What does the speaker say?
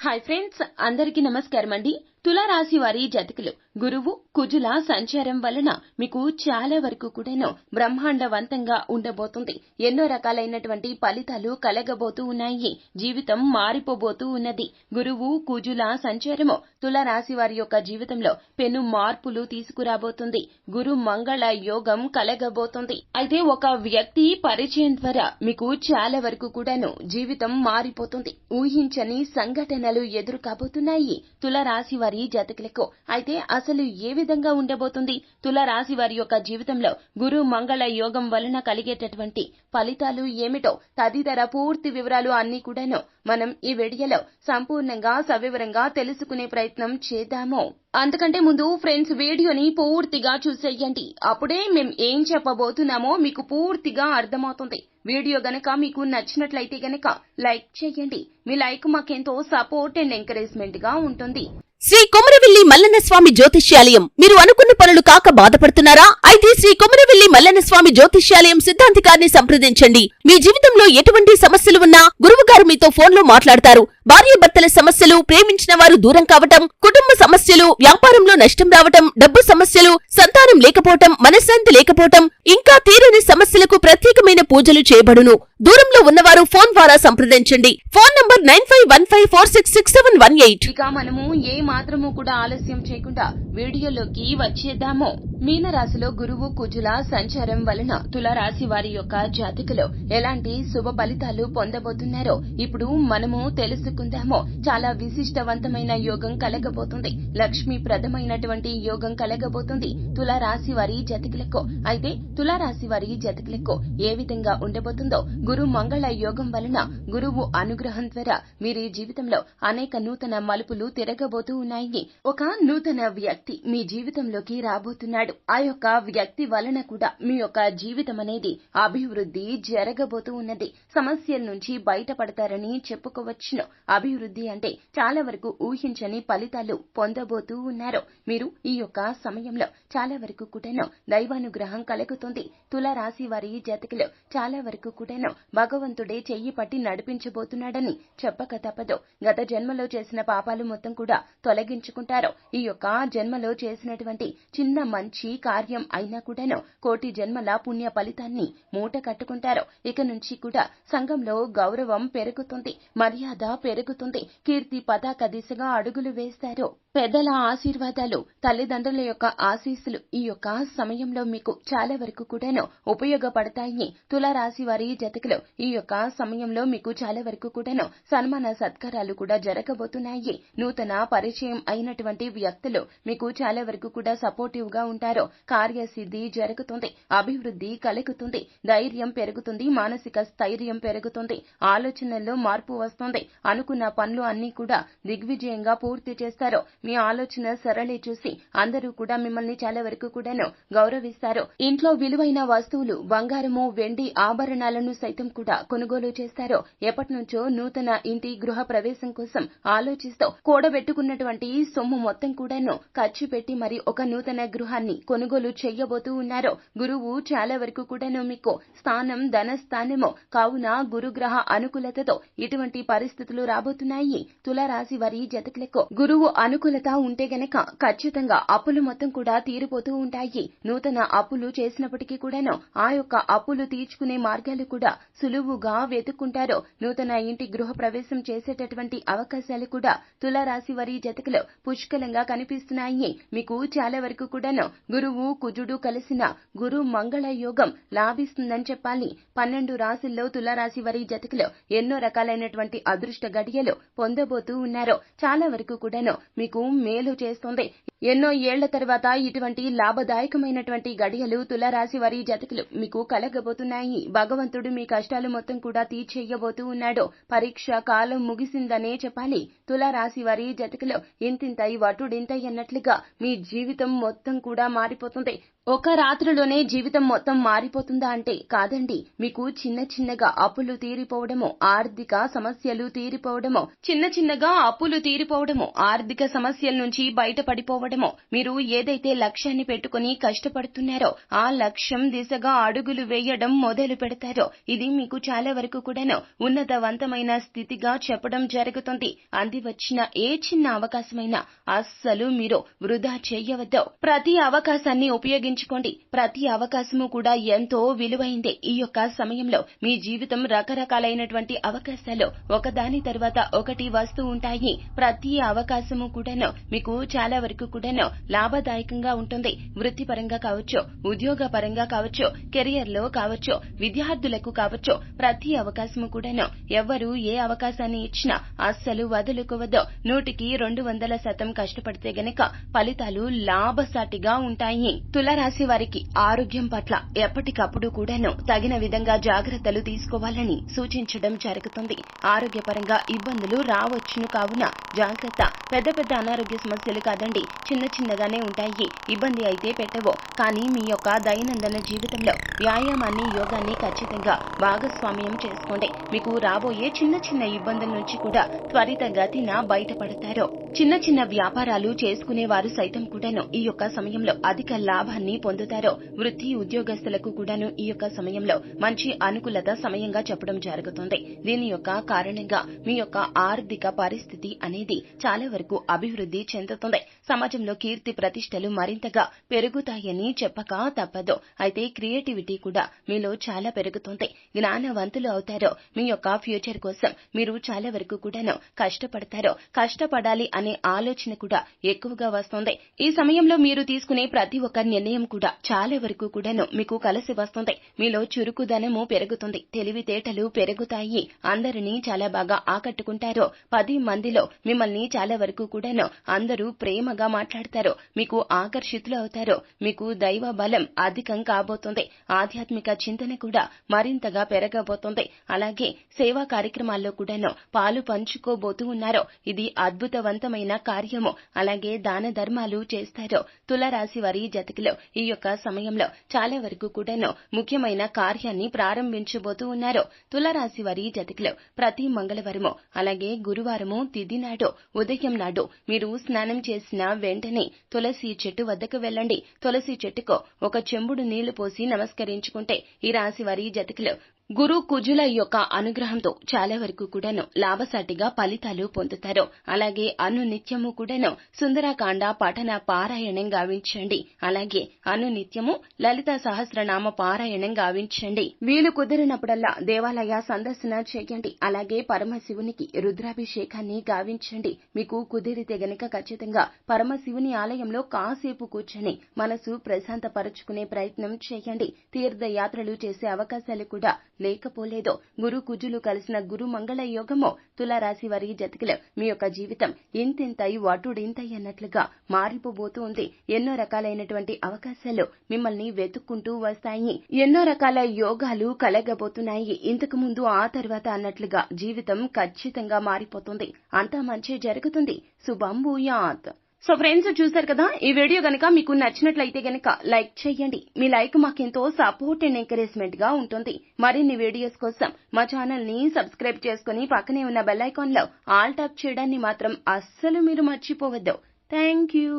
Hi friends అందరికీ నమస్కారం అండి తులారాశి వారి జతకులు గురువు కుజుల సంచారం వలన మీకు చాలా వరకు కూడాను బ్రహ్మాండవంతంగా ఉండబోతుంది. ఎన్నో రకాలైనటువంటి ఫలితాలు కలగబోతూ ఉన్నాయి. జీవితం మారిపోబోతూ ఉన్నది. గురువు కుజుల సంచారము తులారాశి వారి యొక్క జీవితంలో పెను మార్పులు తీసుకురాబోతుంది. గురు మంగళ యోగం కలగబోతుంది. అయితే ఒక వ్యక్తి పరిచయం ద్వారా మీకు చాలా వరకు కూడాను జీవితం మారిపోతుంది. ఊహించని సంఘటనలు ఎదురు కాబోతున్నాయి తులారాశి వారి జాతకులకు. అయితే అసలు ఏ విధంగా ఉండబోతుంది? తులారాశి వారి యొక్క జీవితంలో గురు మంగళ యోగం వలన కలిగేటటువంటి ఫలితాలు ఏమిటో తదితర పూర్తి వివరాలు అన్ని కూడాను మనం ఈ వీడియోలో సంపూర్ణంగా సవివరంగా తెలుసుకునే ప్రయత్నం చేద్దాము. అంతకంటే ముందు ఫ్రెండ్స్ వీడియోని పూర్తిగా చూసేయండి. అప్పుడే మేం ఏం చెప్పబోతున్నామో మీకు పూర్తిగా అర్థమవుతుంది. వీడియో గనక మీకు నచ్చినట్లయితే గనక లైక్ చేయండి. మీ లైక్ మాకెంతో సపోర్ట్ అండ్ ఎంకరేజ్మెంట్గా ఉంటుంది. శ్రీ కొమరవెల్లి మల్లన్న స్వామి జ్యోతిష్యాలయం. మీరు అనుకున్న పనులు కాక బాధపడుతున్నారా? అయితే శ్రీ కొమరవెల్లి మల్లన్న స్వామి జ్యోతిష్యాలయం సిద్ధాంతికారిని సంప్రదించండి. మీ జీవితంలో ఎటువంటి సమస్యలు ఉన్నా గురువుగారు మీతో ఫోన్లో మాట్లాడతారు. భార్యాభర్తల సమస్యలు ప్రేమించిన వారు దూరం కావటం కుటుంబ సమస్యలు వ్యాపారంలో నష్టం రావటం డబ్బు సమస్యలు సంతానం లేకపోవటం మనశ్శాంతి లేకపోవటం ఇంకా తీరని సమస్యలకు ప్రత్యేకమైన పూజలు చేయబడును. దూరంలో ఉన్నవారు ఫోన్ ద్వారా సంప్రదించండి. Phone number nine five one five four six six seven one eight. ఇక మనము ఏ మాత్రము కూడా ఆలస్యం చేయకుండా వీడియోలోకి వచ్చేద్దాము. మీనరాశిలో గురువు కుజుల సంచారం వలన తులారాశి వారి యొక్క జాతికలో ఎలాంటి శుభ ఫలితాలు పొందబోతున్నారో ఇప్పుడు మనము తెలుసుకు తెలుసుకుందాము చాలా విశిష్టవంతమైన యోగం కలగబోతుంది. లక్ష్మీప్రదమైనటువంటి యోగం కలగబోతుంది. తులారాశి వారి జతకులకు. అయితే తులారాశి వారి జతకులకు ఏ విధంగా ఉండబోతుందో గురు మంగళ యోగం వలన గురువు అనుగ్రహం ద్వారా వీరి జీవితంలో అనేక నూతన మలుపులు తిరగబోతూ ఉన్నాయి. ఒక నూతన వ్యక్తి మీ జీవితంలోకి రాబోతున్నాడు. ఆ యొక్క వ్యక్తి వలన కూడా మీ యొక్క జీవితం అనేది అభివృద్ధి జరగబోతూ ఉన్నది. సమస్యల నుంచి బయటపడతారని చెప్పుకోవచ్చును. అభివృద్ధి అంటే చాలా వరకు ఊహించని ఫలితాలు పొందబోతూ ఉన్నారు. మీరు ఈ యొక్క సమయంలో చాలా వరకు కూడాను దైవానుగ్రహం కలుగుతుంది. తులారాశి వారి జాతకులు చాలా వరకు కూడాను భగవంతుడే చెయ్యి పట్టి నడిపించబోతున్నాడని చెప్పక తప్పదు. గత జన్మలో చేసిన పాపాలు మొత్తం కూడా తొలగించుకుంటారు. ఈ యొక్క జన్మలో చేసినటువంటి చిన్న మంచి కార్యం అయినా కూడాను కోటి జన్మల పుణ్య ఫలితాన్ని మూట కట్టుకుంటారు. ఇక నుంచి కూడా సంఘంలో గౌరవం పెరుగుతుంది. మర్యాద పెరుగుతుంది. కీర్తి పతాక దిశగా అడుగులు వేస్తారు. పెద్దల ఆశీర్వాదాలు తల్లిదండ్రుల యొక్క ఆశీస్సులు ఈ యొక్క సమయంలో మీకు చాలా వరకు కూడాను ఉపయోగపడతాయి. తులారాశి వారి జతకులు ఈ యొక్క సమయంలో మీకు చాలా వరకు కూడాను సన్మాన సత్కారాలు కూడా జరగబోతున్నాయి. నూతన పరిచయం అయినటువంటి వ్యక్తులు మీకు చాలా వరకు కూడా సపోర్టివ్గా ఉంటారు. కార్యసిద్ధి జరుగుతుంది అభివృద్ధి కలుగుతుంది ధైర్యం పెరుగుతుంది మానసిక స్థైర్యం పెరుగుతుంది ఆలోచనల్లో మార్పు వస్తుంది అనుకున్న పనులు అన్ని కూడా దిగ్విజయంగా పూర్తి చేస్తారు మీ ఆలోచన సరళి చూసి అందరూ కూడా మిమ్మల్ని చాలా వరకు కూడాను గౌరవిస్తారు. ఇంట్లో విలువైన వస్తువులు బంగారము వెండి ఆభరణాలను సైతం కూడా కొనుగోలు చేస్తారు ఎప్పటి నుంచో నూతన ఇంటి గృహ ప్రవేశం కోసం ఆలోచిస్తూ కూడబెట్టుకున్నటువంటి సొమ్ము మొత్తం కూడాను ఖర్చు పెట్టి మరి ఒక నూతన గృహాన్ని కొనుగోలు చేయబోతూ ఉన్నారు గురువు చాలా వరకు కూడాను మీకు స్థానం ధన స్థానము కావున గురుగ్రహ అనుకూలతతో ఇటువంటి పరిస్థితులు రా రాబోతున్నాయి. తులారాశి వారి జతకులకు గురువు అనుకూలత ఉంటే గనక ఖచ్చితంగా అప్పులు మొత్తం కూడా తీరిపోతూ ఉంటాయి. నూతన అప్పులు చేసినప్పటికీ కూడాను ఆ యొక్క అప్పులు తీర్చుకునే మార్గాలు కూడా సులువుగా వెతుక్కుంటారు. నూతన ఇంటి గృహ ప్రవేశం చేసేటటువంటి అవకాశాలు కూడా తులారాశి వారి జతకులు పుష్కలంగా కనిపిస్తున్నాయి. మీకు చాలా వరకు కూడాను గురువు కుజుడు కలిసిన గురు మంగళ యోగం లాభిస్తుందని చెప్పాలి. పన్నెండు రాశుల్లో తులారాశి వారి జతకులు ఎన్నో రకాలైనటువంటి అదృష్ట ఘడియలు పొందబోతూ ఉన్నారో చాలా వరకు కూడాను మీకు మేలు చేస్తుంది. ఎన్నో ఏళ్ళ తర్వాత ఇటువంటి లాభదాయకమైనటువంటి గడియలు తులారాశి వారి జతకులు మీకు కలగబోతున్నాయి. భగవంతుడు మీ కష్టాలు మొత్తం కూడా తీర్చేయబోతూ ఉన్నాడు. పరీక్ష కాలం ముగిసిందనే చెప్పాలి. తులారాశి వారి జతకులు ఇంతింతై వటుడింతై అన్నట్లుగా మీ జీవితం మొత్తం కూడా మారిపోతుంది. ఒక రాత్రిలోనే జీవితం మొత్తం మారిపోతుందా అంటే కాదండి. మీకు చిన్న చిన్నగా అప్పులు తీరిపోవడము ఆర్థిక సమస్యలు తీరిపోవడము చిన్న చిన్నగా అప్పులు తీరిపోవడము ఆర్థిక సమస్యల నుంచి బయటపడిపోవడం బయటపడిపోవడము మీరు ఏదైతే లక్ష్యాన్ని పెట్టుకుని కష్టపడుతున్నారో ఆ లక్ష్యం దిశగా అడుగులు వేయడం మొదలు పెడతారో ఇది మీకు చాలా వరకు కూడాను ఉన్నతవంతమైన స్థితిగా చెప్పడం జరుగుతుంది. అంది వచ్చిన ఏ చిన్న అవకాశమైనా అస్సలు మీరు వృధా చేయవద్దు. ప్రతి అవకాశాన్ని ఉపయోగించుకోండి. ప్రతి అవకాశము కూడా ఎంతో విలువైందే. ఈ యొక్క సమయంలో మీ జీవితం రకరకాలైనటువంటి అవకాశాలు ఒకదాని తర్వాత ఒకటి వస్తూ ఉంటాయి. ప్రతి అవకాశము కూడాను మీకు చాలా వరకు కూడాను లాభదాయకంగా ఉంటుంది. వృత్తిపరంగా కావచ్చు ఉద్యోగ పరంగా కావచ్చు కెరియర్లో కావచ్చు విద్యార్థులకు కావచ్చు ప్రతి అవకాశము కూడాను ఎవ్వరు ఏ అవకాశాన్ని ఇచ్చినా అస్సలు వదులుకోవద్దు. నూటికి రెండు వందల శాతం కష్టపడితే గనక ఫలితాలు లాభసాటిగా ఉంటాయి. తులరాశి వారికి ఆరోగ్యం పట్ల ఎప్పటికప్పుడు కూడాను తగిన విధంగా జాగ్రత్తలు తీసుకోవాలని సూచించడం జరుగుతుంది. ఆరోగ్యపరంగా ఇబ్బందులు రావచ్చును కావున జాగ్రత్త. పెద్ద పెద్ద అనారోగ్య సమస్యలు కాదండి. చిన్న చిన్నగానే ఉంటాయి. ఇబ్బంది అయితే పెట్టవు. కానీ మీ యొక్క దైనందిన జీవితంలో వ్యాయామాన్ని యోగాన్ని ఖచ్చితంగా భాగస్వామ్యం చేసుకోండి. మీకు రాబోయే చిన్న చిన్న ఇబ్బందుల నుంచి కూడా త్వరితగతిన బయటపడతారు. చిన్న చిన్న వ్యాపారాలు చేసుకునే వారు సైతం కూడాను ఈ యొక్క సమయంలో అధిక లాభాన్ని పొందుతారు. వృత్తి ఉద్యోగస్తులకు కూడాను ఈ యొక్క సమయంలో మంచి అనుకూలత సమయంగా చెప్పడం జరుగుతుంది. దీని యొక్క కారణంగా మీ యొక్క ఆర్థిక పరిస్థితి అనేది చాలా వరకు అభివృద్ధి చెందుతుంది. సమాజంలో కీర్తి ప్రతిష్టలు మరింతగా పెరుగుతాయని చెప్పక తప్పదు. అయితే క్రియేటివిటీ కూడా మీలో చాలా పెరుగుతుంది. జ్ఞానవంతులు అవుతారో మీ యొక్క ఫ్యూచర్ కోసం మీరు చాలా వరకు కూడాను కష్టపడతారో కష్టపడాలి అనే ఆలోచన కూడా ఎక్కువగా వస్తుంది. ఈ సమయంలో మీరు తీసుకునే ప్రతి ఒక్క నిర్ణయం కూడా చాలా వరకు కూడాను మీకు కలిసి వస్తుంది. మీలో చురుకుదనము పెరుగుతుంది. తెలివితేటలు పెరుగుతాయి. అందరినీ చాలా బాగా ఆకట్టుకుంటారో పది మందిలో మిమ్మల్ని చాలా వరకు కూడాను అందరూ ప్రేమగా మాట్లాడతారు మీకు ఆకర్షితులు అవుతారో మీకు దైవ బలం అధికం కాబోతుంది. ఆధ్యాత్మిక చింతన కూడా మరింతగా పెరగబోతుంది. అలాగే సేవా కార్యక్రమాల్లో కూడాను పాలు పంచుకోబోతూ ఉన్నారో ఇది అద్భుతవంతమైన కార్యము. అలాగే దాన ధర్మాలు చేస్తారో తులరాశి వారి జతకిలో ఈ యొక్క సమయంలో చాలా వరకు కూడాను ముఖ్యమైన కార్యాన్ని ప్రారంభించబోతూ ఉన్నారు తులరాశి వారి జతకిలో ప్రతి మంగళవారము అలాగే గురువారము తిథి నాడు ఉదయం నాడు మీరు స్నానం చేసిన వెంటనే తులసి చెట్టు వద్దకు వెళ్ళండి. తులసి చెట్టుకు ఒక చెంబుడు నీళ్ళు పోసి నమస్కరించుకుంటే ఈ రాశి వారి జతకులు గురు కుజుల యొక్క అనుగ్రహంతో చాలా వరకు కూడాను లాభసాటిగా ఫలితాలు పొందుతారు. అలాగే అను నిత్యము కూడాను సుందరకాండ పఠన పారాయణం గావించండి. అలాగే అను నిత్యము లలిత సహస్రనామ పారాయణం గావించండి. వీలు కుదిరినప్పుడల్లా దేవాలయ సందర్శన చేయండి. అలాగే పరమశివునికి రుద్రాభిషేకాన్ని గావించండి. మీకు కుదిరితే గనక ఖచ్చితంగా పరమశివుని ఆలయంలో కాసేపు కూర్చొని మనసు ప్రశాంతపరుచుకునే ప్రయత్నం చేయండి. తీర్థయాత్రలు చేసే అవకాశాలు కూడా లేకపోలేదో గురు కుజులు కలిసిన గురు మంగళ యోగమో తులారాశి వారి జతకిలో. మీ యొక్క జీవితం ఇంతింతై వటుడింతై అన్నట్లుగా మారిపోబోతూ ఉంది ఎన్నో రకాలైనటువంటి అవకాశాలు మిమ్మల్ని వెతుక్కుంటూ వస్తాయి. ఎన్నో రకాల యోగాలు కలగబోతున్నాయి. ఇంతకు ముందు ఆ తర్వాత అన్నట్లుగా జీవితం ఖచ్చితంగా మారిపోతుంది. అంతా మంచి జరుగుతుంది. శుభం భూయాత్. సో ఫ్రెండ్స్ చూసారు కదా? ఈ వీడియో గనక మీకు నచ్చినట్లయితే గనక లైక్ చేయండి. మీ లైక్ మాకెంతో సపోర్ట్ అండ్ ఎంకరేజ్మెంట్గా ఉంటుంది. మరిన్ని వీడియోస్ కోసం మా ఛానల్ని సబ్స్క్రైబ్ చేసుకుని పక్కనే ఉన్న బెల్ ఐకాన్లో ఆల్ టాప్ చేయడాన్ని మాత్రం అస్సలు మీరు మర్చిపోవద్దు. Thank you.